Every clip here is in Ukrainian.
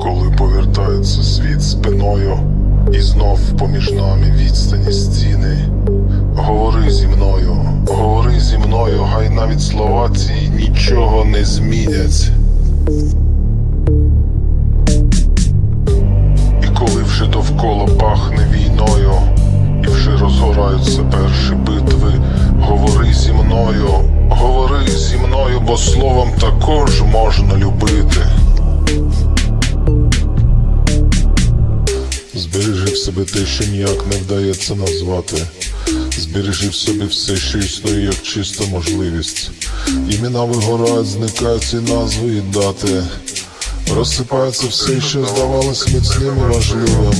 Коли повертається світ спиною, і знов поміж нами відстані стіни. Говори зі мною, говори зі мною, хай навіть слова ці нічого не змінять. І коли вже довкола пахне війною, і вже розгораються перші битви, говори зі мною, говори зі мною, бо словом також можна любити. В себе те, що ніяк не вдається назвати. Збережи в собі все, що існує, як чиста можливість. Імена вигорають, зникають і назви і дати. Розсипається все, що здавалось міцним і важливим.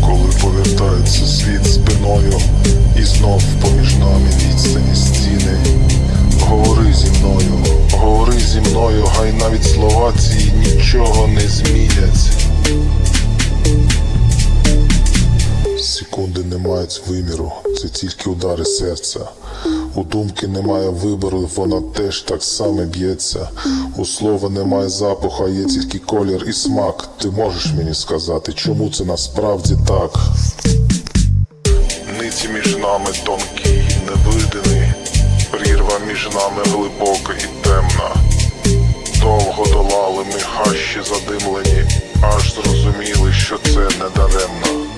Коли повертається світ спиною, і знов поміж нами відстані стіни. Говори зі мною, говори зі мною, хай навіть слова ці нічого не змінять. Секунди не мають виміру, це тільки удари серця. У думки немає вибору, вона теж так само б'ється. У слова немає запаху, а є тільки колір і смак. Ти можеш мені сказати, чому це насправді так? Ниці між нами тонкі і невидимі, прірва між нами глибока і темна. Довго долали ми хащі задимлені, аж зрозуміли, що це не даремно.